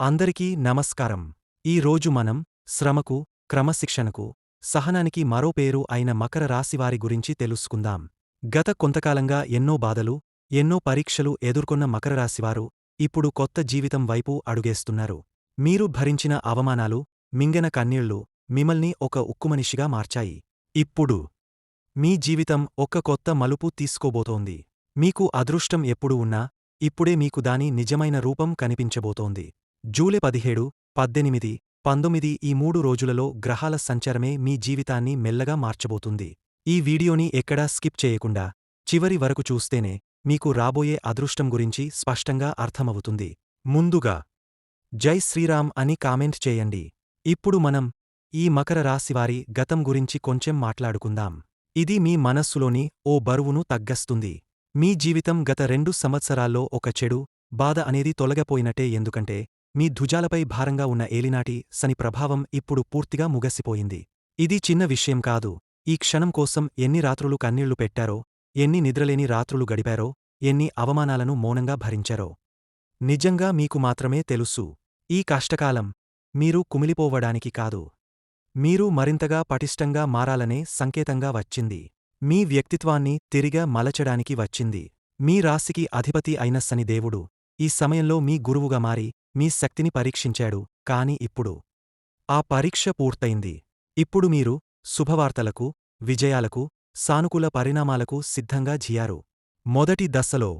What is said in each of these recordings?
అందరికీ నమస్కారం. ఈ రోజు మనం శ్రమకు క్రమశిక్షణకు సహనానికి మరో పేరు అయిన మకర రాశివారి గురించి తెలుసుకుందాం. గత కొంతకాలంగా ఎన్నో బాధలు ఎన్నో పరీక్షలు ఎదుర్కొన్న మకర రాశివారు ఇప్పుడు కొత్త జీవితం వైపు అడుగేస్తున్నారు. మీరు భరించిన అవమానాలు మింగెన కన్నీళ్ళు మిమ్మల్ని ఒక ఉక్కుమనిషిగా మార్చాయి. ఇప్పుడు మీ జీవితం ఒక కొత్త మలుపు తీసుకోబోతోంది. మీకు అదృష్టం ఎప్పుడు ఉన్నా ఇప్పుడే మీకు దాని నిజమైన రూపం కనిపించబోతోంది. జూలై పదిహేడు పద్దెనిమిది పంతొమ్మిది ఈ మూడు రోజులలో గ్రహాల సంచారమే మీ జీవితాన్ని మెల్లగా మార్చబోతుంది. ఈ వీడియోని ఎక్కడా స్కిప్ చేయకుండా చివరి వరకు చూస్తేనే మీకు రాబోయే అదృష్టం గురించి స్పష్టంగా అర్థమవుతుంది. ముందుగా జై శ్రీరామ్ అని కామెంట్ చేయండి. ఇప్పుడు మనం ఈ మకర రాశివారి గతం గురించి కొంచెం మాట్లాడుకుందాం. ఇది మీ మనస్సులోని ఓ బరువును తగ్గస్తుంది. మీ జీవితం గత రెండు సంవత్సరాల్లో ఒక చెడు బాధ అనేది తొలగపోయినట్టే ఎందుకంటే మీ ధుజాలపై భారంగా ఉన్న ఏలినాటి సని ప్రభావం ఇప్పుడు పూర్తిగా ముగసిపోయింది. ఇది చిన్న విషయం కాదు. ఈ క్షణం కోసం ఎన్ని రాత్రులు కన్నీళ్ళు పెట్టారో ఎన్ని నిద్రలేని రాత్రులు గడిపారో ఎన్ని అవమానాలను మౌనంగా భరించారో. నిజంగా మీకు మాత్రమే తెలుసు. ఈ కష్టకాలం మీరు కుమిలిపోవడానికి కాదు. మీరు మరింతగా పటిష్టంగా మారాలనే సంకేతంగా వచ్చింది. మీ వ్యక్తిత్వాన్ని తిరిగా మలచడానికి వచ్చింది. మీ రాశికి అధిపతి అయిన శనిదేవుడు ఈ సమయంలో మీ గురువుగా మారి మీ శక్తిని పరీక్షించాడు. కాని ఇప్పుడు ఆ పరీక్ష పూర్తయింది. ఇప్పుడు మీరు శుభవార్తలకు విజయాలకు సానుకూల పరిణామాలకు సిద్ధంగా జియారు. మొదటి దశలో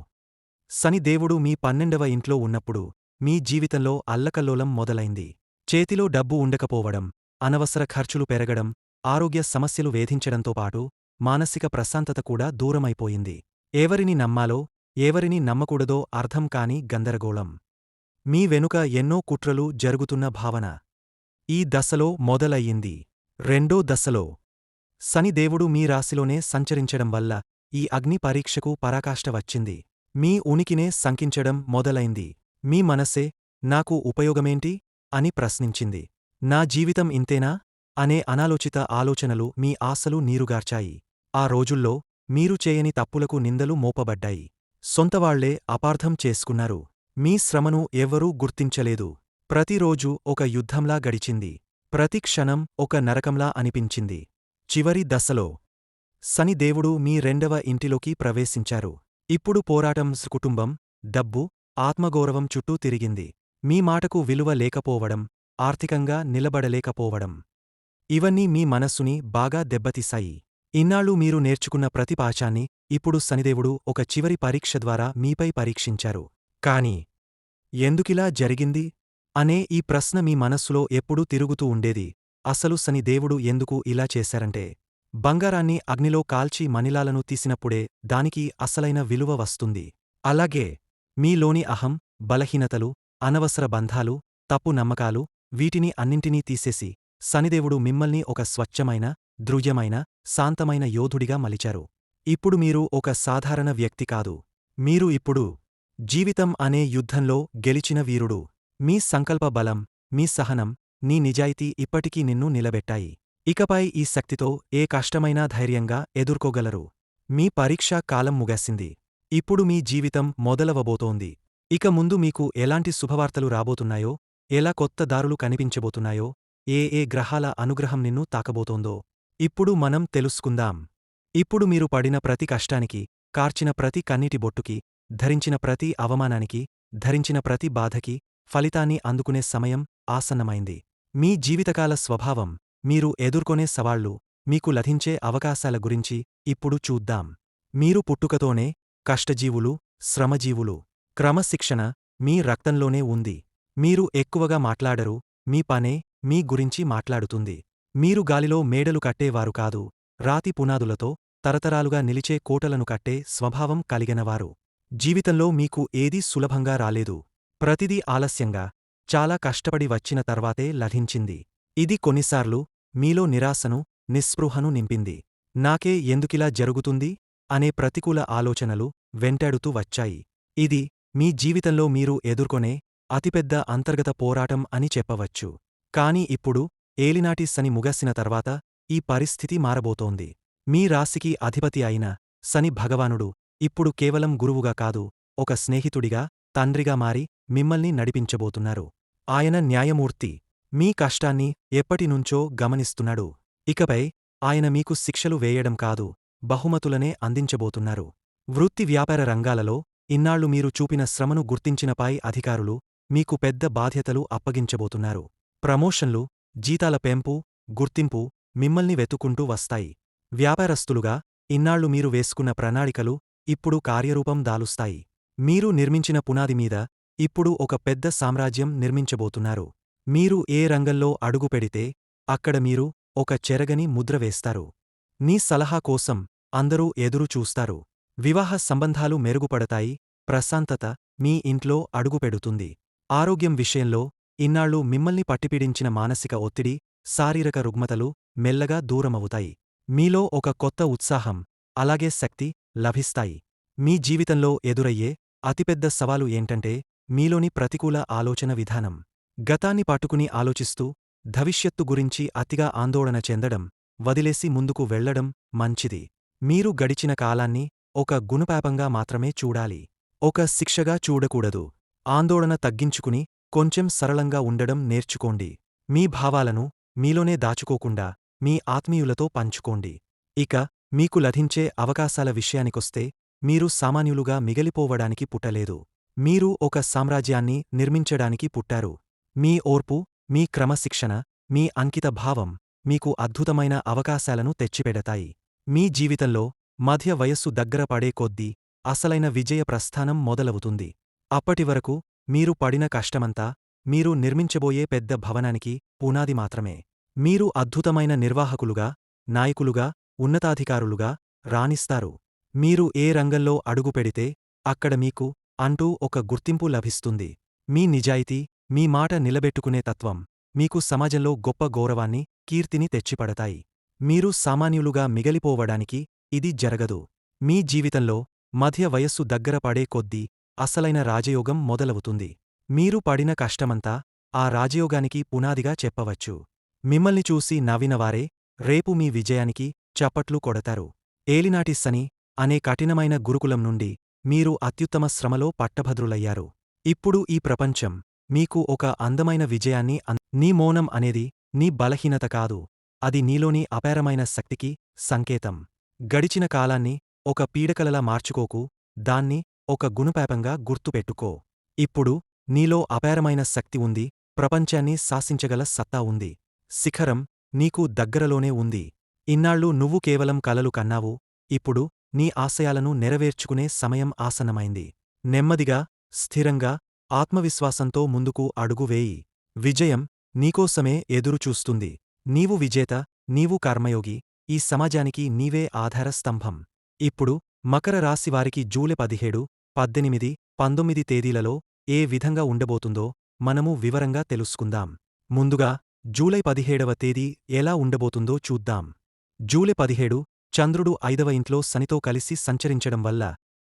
శనిదేవుడు మీ పన్నెండవ ఇంట్లో ఉన్నప్పుడు మీ జీవితంలో అల్లకల్లోలం మొదలైంది. చేతిలో డబ్బు ఉండకపోవడం అనవసర ఖర్చులు పెరగడం ఆరోగ్య సమస్యలు వేధించడంతో పాటు మానసిక ప్రశాంతత కూడా దూరమైపోయింది. ఎవరిని నమ్మాలో ఎవరిని నమ్మకూడదో అర్థం కాని గందరగోళం. మీ వెనుక ఎన్నో కుట్రలు జరుగుతున్న భావన. ఈ దశలో మొదలయ్యింది. రెండో దశలో. శనిదేవుడు మీ రాశిలోనే సంచరించడం వల్ల ఈ అగ్ని పరీక్షకు పరాకాష్ట వచ్చింది. మీ ఉనికినే శంకించడం మొదలైంది. మీ మనసే నాకు ఉపయోగమేంటి? అని ప్రశ్నించింది. నా జీవితం ఇంతేనా? అనే అనాలోచిత ఆలోచనలు మీ ఆశలు నీరుగార్చాయి. ఆ రోజుల్లో మీరు చేయని తప్పులకు నిందలు మోపబడ్డాయి. సొంతవాళ్ళే అపార్థం చేసుకున్నారు. మీ శ్రమను ఎవ్వరూ గుర్తించలేదు. ప్రతిరోజూ ఒక యుద్ధంలా గడిచింది. ప్రతి క్షణం ఒక నరకంలా అనిపించింది. చివరి దశలో శనిదేవుడు మీ రెండవ ఇంటిలోకి ప్రవేశించారు. ఇప్పుడు పోరాటం కుటుంబం డబ్బు ఆత్మగౌరవం చుట్టూ తిరిగింది. మీ మాటకు విలువ లేకపోవడం ఆర్థికంగా నిలబడలేకపోవడం. ఇవన్నీ మీ మనస్సుని బాగా దెబ్బతీశాయి. ఇన్నాళ్ళు మీరు నేర్చుకున్న ప్రతిపాచాన్ని ఇప్పుడు శనిదేవుడు ఒక చివరి పరీక్ష ద్వారా మీపై పరీక్షించారు. కాని ఎందుకిలా జరిగింది? అనే ఈ ప్రశ్న మీ మనస్సులో ఎప్పుడూ తిరుగుతూ ఉండేది. అసలు శనిదేవుడు ఎందుకు ఇలా చేశారంటే బంగారాన్ని అగ్నిలో కాల్చి మనిలాలను తీసినప్పుడే దానికి అసలైన విలువ వస్తుంది. అలాగే మీలోని అహం బలహీనతలు అనవసర బంధాలు తప్పు నమ్మకాలు వీటిని అన్నింటినీ తీసేసి శనిదేవుడు మిమ్మల్ని ఒక స్వచ్ఛమైన దృఢ్యమైన శాంతమైన యోధుడిగా మలిచారు. ఇప్పుడు మీరు ఒక సాధారణ వ్యక్తి కాదు. మీరు ఇప్పుడు జీవితం అనే యుద్ధంలో గెలిచిన వీరుడు మీ సంకల్ప బలం మీ సహనం నీ నిజాయితీ ఇప్పటికీ నిన్ను నిలబెట్టాయి. ఇకపై ఈ శక్తితో ఏ కష్టమైనా ధైర్యంగా ఎదుర్కోగలరు. మీ పరీక్షా కాలం ముగాసింది. ఇప్పుడు మీ జీవితం మొదలవబోతోంది. ఇక ముందు మీకు ఎలాంటి శుభవార్తలు రాబోతున్నాయో ఎలా కొత్త దారులు కనిపించబోతున్నాయో ఏ ఏ గ్రహాల అనుగ్రహం నిన్ను తాకబోతోందో ఇప్పుడు మనం తెలుసుకుందాం. ఇప్పుడు మీరు పడిన ప్రతి కష్టానికి కార్చిన ప్రతి కన్నీటి బొట్టుకి ధరించిన ప్రతి అవమానానికి ధరించిన ప్రతి బాధకి ఫలితాన్ని అందుకునే సమయం ఆసన్నమైంది. మీ జీవితకాల స్వభావం మీరు ఎదుర్కొనే సవాళ్ళు మీకు లభించే అవకాశాల గురించి ఇప్పుడు చూద్దాం. మీరు పుట్టుకతోనే కష్టజీవులు శ్రమజీవులు. క్రమశిక్షణ మీ రక్తంలోనే ఉంది. మీరు ఎక్కువగా మాట్లాడరు మీ పనే మీ గురించి మాట్లాడుతుంది. మీరు గాలిలో మేడలు కట్టేవారు కాదు రాతి పునాదులతో తరతరాలుగా నిలిచే కోటలను కట్టే స్వభావం కలిగినవారు. జీవితంలో మీకు ఏదీ సులభంగా రాలేదు. ప్రతిదీ ఆలస్యంగా చాలా కష్టపడి వచ్చిన తర్వాతే లభించింది. ఇది కొన్నిసార్లు మీలో నిరాశను నిస్పృహను నింపింది. నాకే ఎందుకిలా జరుగుతుంది? అనే ప్రతికూల ఆలోచనలు వెంటాడుతూ వచ్చాయి. ఇది మీ జీవితంలో మీరు ఎదుర్కొనే అతిపెద్ద అంతర్గత పోరాటం అని చెప్పవచ్చు. కాని ఇప్పుడు ఏలినాటి శని ముగసిన తర్వాత ఈ పరిస్థితి మారబోతోంది. మీ రాశికి అధిపతి అయిన శని భగవానుడు ఇప్పుడు కేవలం గురువుగా కాదు ఒక స్నేహితుడిగా తండ్రిగా మారి మిమ్మల్ని నడిపించబోతున్నారు. ఆయన న్యాయమూర్తి. మీ కష్టాన్ని ఎప్పటినుంచో గమనిస్తున్నాడు. ఇకపై ఆయన మీకు శిక్షలు వేయడం కాదు బహుమతులనే అందించబోతున్నారు. వృత్తి వ్యాపార రంగాలలో ఇన్నాళ్ళు మీరు చూపిన శ్రమను గుర్తించినపై అధికారులు మీకు పెద్ద బాధ్యతలు అప్పగించబోతున్నారు. ప్రమోషన్లు జీతాల పెంపు గుర్తింపు మిమ్మల్ని వెతుకుంటూ వస్తాయి. వ్యాపారస్తులుగా ఇన్నాళ్ళు మీరు వేసుకున్న ప్రణాళికలు ఇప్పుడు కార్యరూపం దాలుస్తాయి. మీరు నిర్మించిన పునాది మీద ఇప్పుడు ఒక పెద్ద సామ్రాజ్యం నిర్మించబోతున్నారు. మీరు ఏ రంగంలో అడుగుపెడితే అక్కడ మీరు ఒక చెరగని ముద్ర వేస్తారు. నీ సలహా కోసం అందరూ ఎదురు చూస్తారు. వివాహ సంబంధాలు మెరుగుపడతాయి. ప్రశాంతత మీ ఇంట్లో అడుగుపెడుతుంది ఆరోగ్యం విషయంలో ఇన్నాళ్ళు మిమ్మల్ని పట్టిపీడించిన మానసిక ఒత్తిడి శారీరక రుగ్మతలు మెల్లగా దూరమవుతాయి. మీలో ఒక కొత్త ఉత్సాహం అలాగే శక్తి లభిస్తాయి. మీ జీవితంలో ఎదురయ్యే అతిపెద్ద సవాలు ఏంటంటే మీలోని ప్రతికూల ఆలోచన విధానం. గతాన్ని పట్టుకుని ఆలోచిస్తూ భవిష్యత్తు గురించి అతిగా ఆందోళన చెందడం వదిలేసి ముందుకు వెళ్ళడం మంచిది. మీరు గడిచిన కాలాన్ని ఒక గుణపాపంగా మాత్రమే చూడాలి. ఒక శిక్షగా చూడకూడదు. ఆందోళన తగ్గించుకుని కొంచెం సరళంగా ఉండడం నేర్చుకోండి. మీ భావాలను మీలోనే దాచుకోకుండా మీ ఆత్మీయులతో పంచుకోండి. ఇక మీకు లభించే అవకాశాల విషయానికొస్తే మీరు సామాన్యులుగా మిగలిపోవడానికి పుట్టలేదు. మీరు ఒక సామ్రాజ్యాన్ని నిర్మించడానికి పుట్టారు. మీ ఓర్పు మీ క్రమశిక్షణ మీ అంకిత భావం మీకు అద్భుతమైన అవకాశాలను తెచ్చిపెడతాయి. మీ జీవితంలో మధ్య వయస్సు దగ్గర పడే కొద్దీ అసలైన విజయ ప్రస్థానం మొదలవుతుంది. అప్పటివరకు మీరు పడిన కష్టమంతా మీరు నిర్మించబోయే పెద్ద భవనానికి పునాది మాత్రమే. మీరు అద్భుతమైన నిర్వాహకులుగా నాయకులుగా ఉన్నతాధికారులుగా రాణిస్తారు. మీరు ఏ రంగంలో అడుగుపెడితే అక్కడ మీకు అంటూ ఒక గుర్తింపు లభిస్తుంది. మీ నిజాయితీ మీ మాట నిలబెట్టుకునే తత్వం మీకు సమాజంలో గొప్ప గౌరవాన్ని కీర్తిని తెచ్చిపడతాయి. మీరు సామాన్యులుగా మిగలిపోవడానికి ఇది జరగదు. మీ జీవితంలో మధ్య వయస్సు దగ్గర పడే కొద్దీ అసలైన రాజయోగం మొదలవుతుంది. మీరు పడిన కష్టమంతా ఆ రాజయోగానికి పునాదిగా చెప్పవచ్చు. మిమ్మల్ని చూసి నవ్వినవారే రేపు మీ విజయానికి చప్పట్లు కొడతారు. ఏలినాటి అనే కఠినమైన గురుకులం నుండి మీరు అత్యుత్తమ శ్రమలో పట్టభద్రులయ్యారు. ఇప్పుడు ఈ ప్రపంచం మీకు ఒక అందమైన విజయాన్ని నీ మౌనం అనేది నీ బలహీనత కాదు. అది నీలోని అపారమైన శక్తికి సంకేతం. గడిచిన కాలాన్ని ఒక పీడకలలా మార్చుకోకు. దాన్ని ఒక గుణపాపంగా గుర్తుపెట్టుకో. ఇప్పుడు నీలో అపారమైన శక్తి ఉంది. ప్రపంచాన్ని శాసించగల సత్తా ఉంది. శిఖరం నీకు దగ్గరలోనే ఉంది. ఇన్నాళ్ళు నువ్వు కేవలం కలలు కన్నావు ఇప్పుడు నీ ఆశయాలను నెరవేర్చుకునే సమయం ఆసన్నమైంది. నెమ్మదిగా స్థిరంగా ఆత్మవిశ్వాసంతో ముందుకు అడుగు వేయి. విజయం నీకోసమే ఎదురుచూస్తుంది. నీవు విజేత నీవు కర్మయోగి ఈ సమాజానికి నీవే ఆధారస్తంభం. ఇప్పుడు మకర రాశివారికి జూలై పదిహేడు పద్దెనిమిది పంతొమ్మిది తేదీలలో ఏ విధంగా ఉండబోతుందో మనము వివరంగా తెలుసుకుందాం. ముందుగా జూలై పదిహేడవ తేదీ ఎలా ఉండబోతుందో చూద్దాం. జూలై పదిహేడు చంద్రుడు ఐదవ ఇంట్లో శనితో కలిసి సంచరించడం వల్ల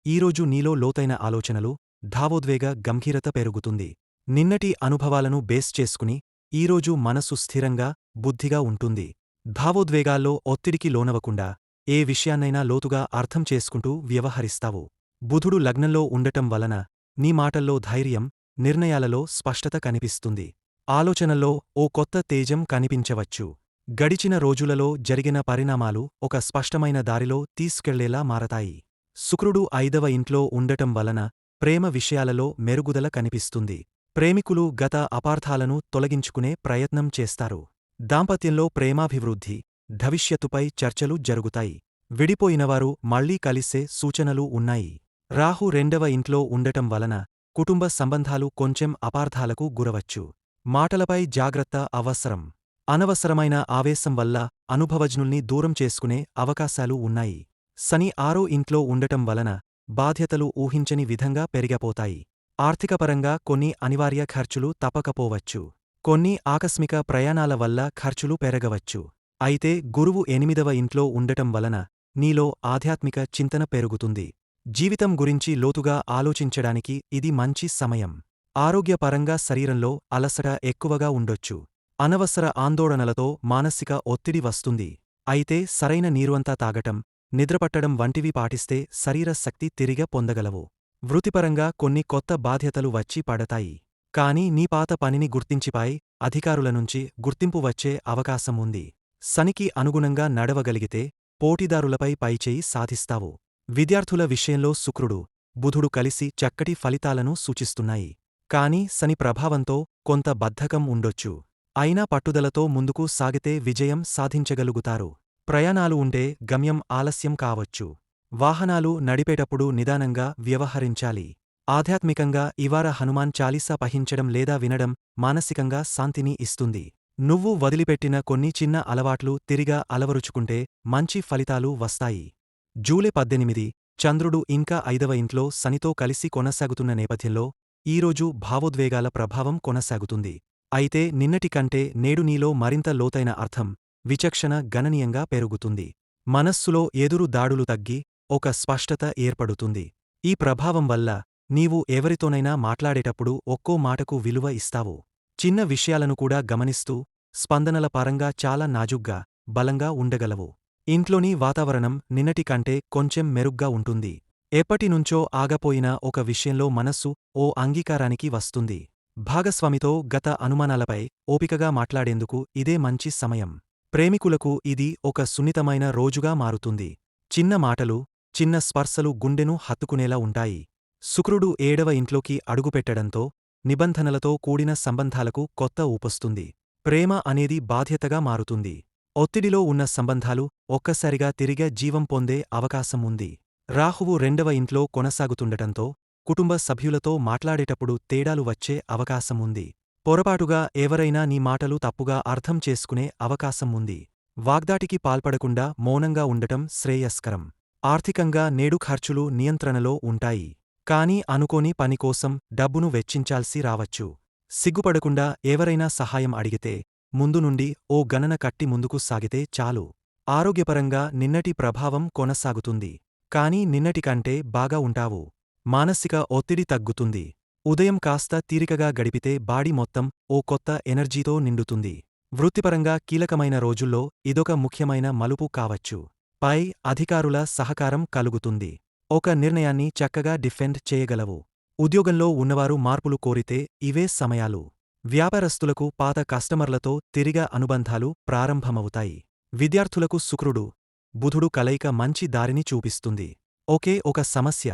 ఈరోజు నీలో లోతైన ఆలోచనలు ధావోద్వేగ గంభీరత పెరుగుతుంది. నిన్నటి అనుభవాలను బేస్ చేసుకుని ఈరోజు మనసు స్థిరంగా బుద్ధిగా ఉంటుంది. భావోద్వేగాల్లో ఒత్తిడికి లోనవకుండా ఏ విషయాన్నైనా లోతుగా అర్థం చేసుకుంటూ వ్యవహరిస్తావు. బుధుడు లగ్నంలో ఉండటం వలన నీ మాటల్లో ధైర్యం నిర్ణయాలలో స్పష్టత కనిపిస్తుంది. ఆలోచనల్లో ఓ కొత్త తేజం కనిపించవచ్చు. గడిచిన రోజులలో జరిగిన పరిణామాలు ఒక స్పష్టమైన దారిలో తీసుకెళ్ళేలా మారతాయి. శుక్రుడు ఐదవ ఇంట్లో ఉండటం వలన ప్రేమ విషయాలలో మెరుగుదల కనిపిస్తుంది. ప్రేమికులు గత అపార్థాలను తొలగించుకునే ప్రయత్నం చేస్తారు. దాంపత్యంలో ప్రేమాభివృద్ధి భవిష్యత్తుపై చర్చలు జరుగుతాయి. విడిపోయినవారు మళ్ళీ కలిసే సూచనలు ఉన్నాయి. రాహు రెండవ ఇంట్లో ఉండటం వలన కుటుంబ సంబంధాలు కొంచెం అపార్థాలకు గురవచ్చు. మాటలపై జాగ్రత్త అవసరం. అనవసరమైన ఆవేశం వల్ల అనుభవజ్ఞుల్ని దూరం చేసుకునే అవకాశాలు ఉన్నాయి. శని ఆరో ఇంట్లో ఉండటం వలన బాధ్యతలు ఊహించని విధంగా పెరిగపోతాయి. ఆర్థికపరంగా కొన్ని అనివార్య ఖర్చులు తప్పకపోవచ్చు. కొన్ని ఆకస్మిక ప్రయాణాల వల్ల ఖర్చులు పెరగవచ్చు. అయితే గురువు ఎనిమిదవ ఇంట్లో ఉండటం వలన నీలో ఆధ్యాత్మిక చింతన పెరుగుతుంది. జీవితం గురించి లోతుగా ఆలోచించడానికి ఇది మంచి సమయం. ఆరోగ్యపరంగా శరీరంలో అలసట ఎక్కువగా ఉండొచ్చు. అనవసర ఆందోళనలతో మానసిక ఒత్తిడి వస్తుంది. అయితే సరైన నీరుంతా తాగటం నిద్రపట్టడం వంటివి పాటిస్తే శరీర శక్తి తిరిగ పొందగలవు. వృత్తిపరంగా కొన్ని కొత్త బాధ్యతలు వచ్చి పడతాయి. కాని నీ పాత పనిని గుర్తించిపై అధికారుల నుంచి గుర్తింపు వచ్చే అవకాశం ఉంది. శనికి అనుగుణంగా నడవగలిగితే పోటీదారులపై పైచేయి సాధిస్తావు. విద్యార్థుల విషయంలో శుక్రుడు బుధుడు కలిసి చక్కటి ఫలితాలను సూచిస్తున్నాయి. కాని శని ప్రభావంతో కొంత బద్ధకం ఉండొచ్చు. అయినా పట్టుదలతో ముందుకు సాగితే విజయం సాధించగలుగుతారు. ప్రయాణాలు ఉంటే గమ్యం ఆలస్యం కావచ్చు. వాహనాలు నడిపేటప్పుడు నిదానంగా వ్యవహరించాలి. ఆధ్యాత్మికంగా ఇవార హనుమాన్ చాలీసా పహించడం లేదా వినడం మానసికంగా శాంతిని ఇస్తుంది. నువ్వు వదిలిపెట్టిన కొన్ని చిన్న అలవాట్లు తిరిగా అలవరుచుకుంటే మంచి ఫలితాలు వస్తాయి. జూలై పద్దెనిమిది చంద్రుడు ఇంకా ఐదవ ఇంట్లో శనితో కలిసి కొనసాగుతున్న నేపథ్యంలో ఈరోజు భావోద్వేగాల ప్రభావం కొనసాగుతుంది. అయితే నిన్నటికంటే నేడు నీలో మరింత లోతైన అర్థం విచక్షణ గణనీయంగా పెరుగుతుంది. మనస్సులో ఎదురు దాడులు తగ్గి ఒక స్పష్టత ఏర్పడుతుంది. ఈ ప్రభావం వల్ల నీవు ఎవరితోనైనా మాట్లాడేటప్పుడు ఒక్కో మాటకు విలువ ఇస్తావు. చిన్న విషయాలను కూడా గమనిస్తూ స్పందనల పరంగా చాలా నాజుగ్గా బలంగా ఉండగలవు. ఇంట్లోని వాతావరణం నిన్నటికంటే కొంచెం మెరుగ్గా ఉంటుంది. ఎప్పటినుంచో ఆగపోయిన ఒక విషయంలో మనస్సు ఓ అంగీకారానికి వస్తుంది. భాగస్వామితో గత అనుమానాలపై ఓపికగా మాట్లాడేందుకు ఇదే మంచి సమయం. ప్రేమికులకు ఇది ఒక సున్నితమైన రోజుగా మారుతుంది. చిన్న మాటలు చిన్న స్పర్శలు గుండెను హత్తుకునేలా ఉంటాయి. శుక్రుడు ఏడవ ఇంట్లోకి అడుగుపెట్టడంతో నిబంధనలతో కూడిన సంబంధాలకు కొత్త ఊపొస్తుంది. ప్రేమ అనేది బాధ్యతగా మారుతుంది. ఒత్తిడిలో ఉన్న సంబంధాలు ఒక్కసారిగా తిరిగే జీవం పొందే అవకాశం ఉంది. రాహువు రెండవ ఇంట్లో కొనసాగుతుండటంతో కుటుంబ సభ్యులతో మాట్లాడేటప్పుడు తేడాలు వచ్చే అవకాశం ఉంది పొరపాటుగా ఎవరైనా నీ మాటలు తప్పుగా అర్థం చేసుకునే అవకాశం ఉంది వాగ్దాటికి పాల్పడకుండా మౌనంగా ఉండటం శ్రేయస్కరం. ఆర్థికంగా నేడు ఖర్చులు నియంత్రణలో ఉంటాయి. కానీ అనుకోని పనికోసం డబ్బును వెచ్చించాల్సి రావచ్చు. సిగ్గుపడకుండా ఎవరైనా సహాయం అడిగితే ముందు నుండి ఓ గణన కట్టి ముందుకు సాగితే చాలు. ఆరోగ్యపరంగా నిన్నటి ప్రభావం కొనసాగుతుంది. కానీ నిన్నటి కంటే బాగా ఉంటావు. మానసిక ఒత్తిడి తగ్గుతుంది. ఉదయం కాస్త తీరికగా గడిపితే బాడీ మొత్తం ఓ కొత్త ఎనర్జీతో నిండుతుంది. వృత్తిపరంగా కీలకమైన రోజుల్లో ఇదొక ముఖ్యమైన మలుపు కావచ్చు. పై అధికారుల సహకారం కలుగుతుంది. ఒక నిర్ణయాన్ని చక్కగా డిఫెండ్ చేయగలవు. ఉద్యోగంలో ఉన్నవారు మార్పులు కోరితే ఇవే సమయాలు. వ్యాపారస్తులకు పాత కస్టమర్లతో తిరిగ అనుబంధాలు ప్రారంభమవుతాయి. విద్యార్థులకు శుక్రుడు బుధుడు కలయిక మంచి దారిని చూపిస్తుంది. ఒకే ఒక సమస్య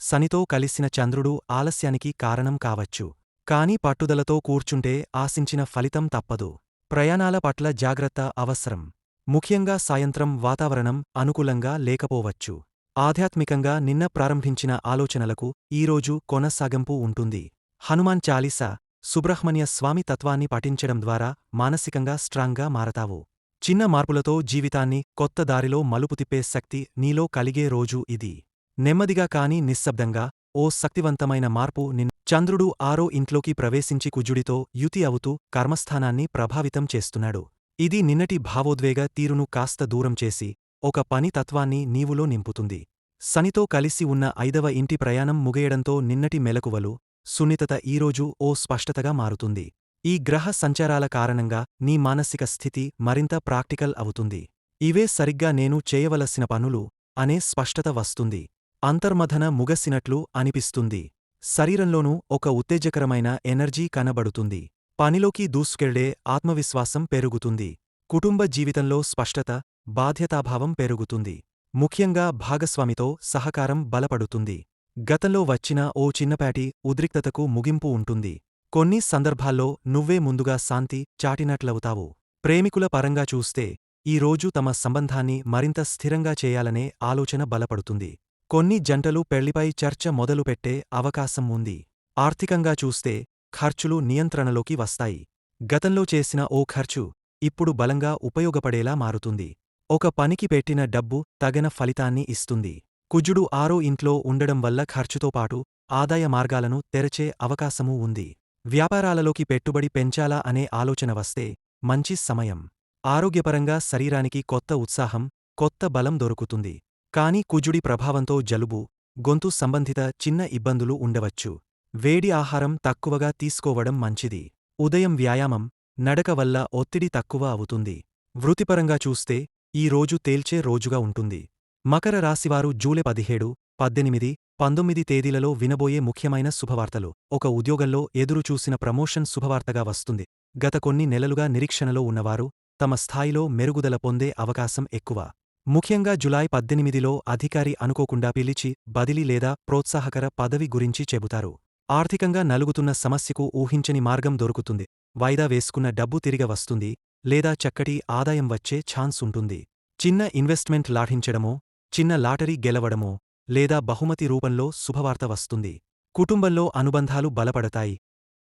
శనితో కలిసిన చంద్రుడు ఆలస్యానికి కారణం కావచ్చు. కాని పట్టుదలతో కూర్చుంటే ఆశించిన ఫలితం తప్పదు. ప్రయాణాల పట్ల జాగ్రత్త అవసరం. ముఖ్యంగా సాయంత్రం వాతావరణం అనుకూలంగా లేకపోవచ్చు. ఆధ్యాత్మికంగా నిన్న ప్రారంభించిన ఆలోచనలకు ఈరోజు కొనసాగింపు ఉంటుంది. హనుమాన్ చాలీసా సుబ్రహ్మణ్య స్వామి తత్వాన్ని పఠించడం ద్వారా మానసికంగా స్ట్రాంగ్గా మారతావు. చిన్న మార్పులతో జీవితాన్ని కొత్త దారిలో మలుపు తిప్పే శక్తి నీలో కలిగే రోజు ఇది. నెమ్మదిగా కాని నిశ్శబ్దంగా ఓ శక్తివంతమైన మార్పు నిన్ చంద్రుడు ఆరో ఇంట్లోకి ప్రవేశించి కుజుడితో యుతి అవుతూ కర్మస్థానాన్ని ప్రభావితం చేస్తున్నాడు. ఇది నిన్నటి భావోద్వేగ తీరును కాస్త దూరం చేసి ఒక పని తత్వాన్ని నీవులో నింపుతుంది. శనితో కలిసి ఉన్న ఐదవ ఇంటి ప్రయాణం ముగియడంతో నిన్నటి మెలకువలు సున్నితత ఈరోజు ఓ స్పష్టతగా మారుతుంది. ఈ గ్రహ సంచారాల కారణంగా నీ మానసిక స్థితి మరింత ప్రాక్టికల్ అవుతుంది. ఇవే సరిగ్గా నేను చేయవలసిన పనులు అనే స్పష్టత వస్తుంది. అంతర్మథన ముగసినట్లు అనిపిస్తుంది. శరీరంలోనూ ఒక ఉత్తేజకరమైన ఎనర్జీ కనబడుతుంది. పనిలోకి దూసుకెళ్ళే ఆత్మవిశ్వాసం పెరుగుతుంది. కుటుంబ జీవితంలో స్పష్టత బాధ్యతాభావం పెరుగుతుంది. ముఖ్యంగా భాగస్వామితో సహకారం బలపడుతుంది. గతంలో వచ్చిన ఓ చిన్నపాటి ఉద్రిక్తతకు ముగింపు ఉంటుంది. కొన్ని సందర్భాల్లో నువ్వే ముందుగా శాంతి చాటినట్లవుతావు. ప్రేమికుల పరంగా చూస్తే ఈ రోజు తమ సంబంధాన్ని మరింత స్థిరంగా చేయాలనే ఆలోచన బలపడుతుంది. కొన్ని జంటలు పెళ్ళిపై చర్చ మొదలుపెట్టే అవకాశం ఉంది. ఆర్థికంగా చూస్తే ఖర్చులు నియంత్రణలోకి వస్తాయి. గతంలో చేసిన ఓ ఖర్చు ఇప్పుడు బలంగా ఉపయోగపడేలా మారుతుంది. ఒక పనికి పెట్టిన డబ్బు తగిన ఫలితాన్ని ఇస్తుంది. కుజుడు ఆరో ఇంట్లో ఉండడం వల్ల ఖర్చుతో పాటు ఆదాయ మార్గాలను తెరచే అవకాశమూ ఉంది. వ్యాపారాలలోకి పెట్టుబడి పెంచాలా అనే ఆలోచన వస్తే మంచి సమయం. ఆరోగ్యపరంగా శరీరానికి కొత్త ఉత్సాహం కొత్త బలం దొరుకుతుంది. కాని కుజుడి ప్రభావంతో జలుబు గొంతు సంబంధిత చిన్న ఇబ్బందులు ఉండవచ్చు. వేడి ఆహారం తక్కువగా తీసుకోవడం మంచిది. ఉదయం వ్యాయామం నడక వల్ల ఒత్తిడి తక్కువ అవుతుంది. వృత్తిపరంగా చూస్తే ఈ రోజు తేల్చే రోజుగా ఉంటుంది. మకర రాశివారు జూలై పదిహేడు పద్దెనిమిది పంతొమ్మిది తేదీలలో వినబోయే ముఖ్యమైన శుభవార్తలు. ఒక ఉద్యోగంలో ఎదురుచూసిన ప్రమోషన్ శుభవార్తగా వస్తుంది. గత కొన్ని నెలలుగా నిరీక్షణలో ఉన్నవారు తమ స్థాయిలో మెరుగుదల పొందే అవకాశం ఎక్కువ. ముఖ్యంగా జులై పద్దెనిమిదిలో అధికారి అనుకోకుండా పిలిచి బదిలీ లేదా ప్రోత్సాహకర పదవి గురించి చెబుతారు. ఆర్థికంగా నలుగుతున్న సమస్యకు ఊహించని మార్గం దొరుకుతుంది. వాయిదా వేసుకున్న డబ్బు తిరిగి వస్తుంది లేదా చక్కటి ఆదాయం వచ్చే ఛాన్స్ ఉంటుంది. చిన్న ఇన్వెస్ట్మెంట్ లాఠించడమో చిన్న లాటరీ గెలవడమో లేదా బహుమతి రూపంలో శుభవార్త వస్తుంది. కుటుంబంలో అనుబంధాలు బలపడతాయి.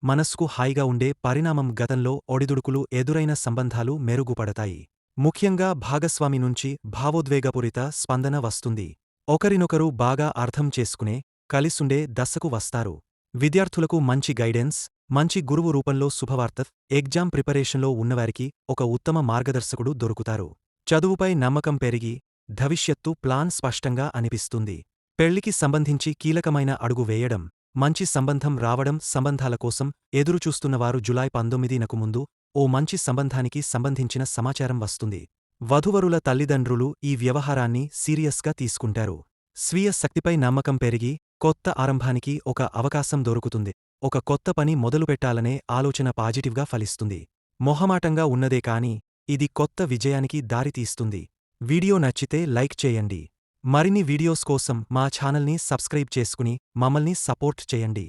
మనస్కు హాయిగా ఉండే పరిణామం గతంలో ఒడిదుడుకులు ఎదురైన సంబంధాలు మెరుగుపడతాయి. ముఖ్యంగా భాగస్వామి నుంచి భావోద్వేగపూరిత స్పందన వస్తుంది. ఒకరినొకరు బాగా అర్థం చేసుకునే కలిసుండే దశకు వస్తారు. విద్యార్థులకు మంచి గైడెన్స్ మంచి గురువు రూపంలో శుభవార్త ఎగ్జామ్ ప్రిపరేషన్లో ఉన్నవారికి ఒక ఉత్తమ మార్గదర్శకుడు దొరుకుతారు. చదువుపై నమ్మకం పెరిగి భవిష్యత్తు ప్లాన్ స్పష్టంగా అనిపిస్తుంది. పెళ్ళికి సంబంధించి కీలకమైన అడుగు వేయడం మంచి సంబంధం రావడం సంబంధాల కోసం ఎదురుచూస్తున్నవారు జులై పంతొమ్మిదినకు ముందు ఓ మంచి సంబంధానికి సంబంధించిన సమాచారం వస్తుంది. వధువరుల తల్లిదండ్రులు ఈ వ్యవహారాన్ని సీరియస్గా తీసుకుంటారు. స్వీయ శక్తిపై నమ్మకం పెరిగి కొత్త ఆరంభానికి ఒక అవకాశం దొరుకుతుంది. ఒక కొత్త పని మొదలుపెట్టాలనే ఆలోచన పాజిటివ్గా ఫలిస్తుంది. మొహమాటంగా ఉన్నదే కాని ఇది కొత్త విజయానికి దారితీస్తుంది. వీడియో నచ్చితే లైక్ చేయండి. మరిన్ని వీడియోస్ కోసం మా ఛానల్ని సబ్స్క్రైబ్ చేసుకుని మమ్మల్ని సపోర్ట్ చేయండి.